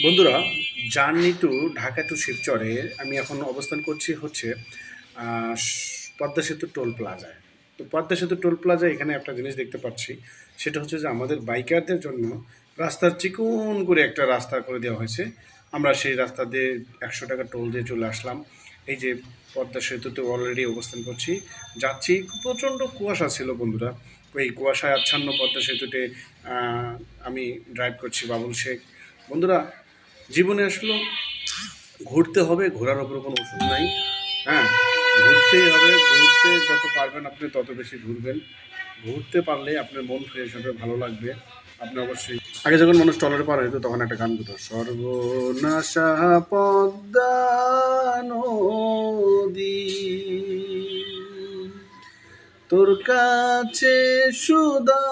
বন্ধুরা, journey to Dhaka to শিবচরে আমি এখন অবস্থান করছি হচ্ছে পদ্মা সেতু টোল প্লাজায়। তো পদ্মা সেতু টোল প্লাজায় এখানে একটা জিনিস দেখতে পাচ্ছি, সেটা হচ্ছে যে আমাদের বাইকারদের জন্য রাস্তার চিকন করে একটা রাস্তা করে দেওয়া হয়েছে। আমরা সেই রাস্তা দিয়ে একশো টাকা টোল দিয়ে চলে আসলাম। এই যে পদ্মা সেতুতে অলরেডি অবস্থান করছি। যাচ্ছি প্রচণ্ড কুয়াশা ছিল বন্ধুরা। ওই কুয়াশায় আচ্ছন্ন পদ্মা সেতুতে আমি ড্রাইভ করছি বাবুল শেখ। বন্ধুরা, জীবনে আসলো ঘুরতে হবে, ঘোরার ওপর কোনো ওষুধ নাই। হ্যাঁ ঘুরতেই হবে, ঘুরতে যত পারবেন আপনি তত বেশি ঘুরবেন। ঘুরতে পারলে আপনার মন ফ্রেশ হবে, ভালো লাগবে। আপনি অবশ্যই আগে যখন মানুষ টলারে পার হইতো, তখন একটা গান করতো সর্বনাশা পদ্মা তোর কাছে সুদা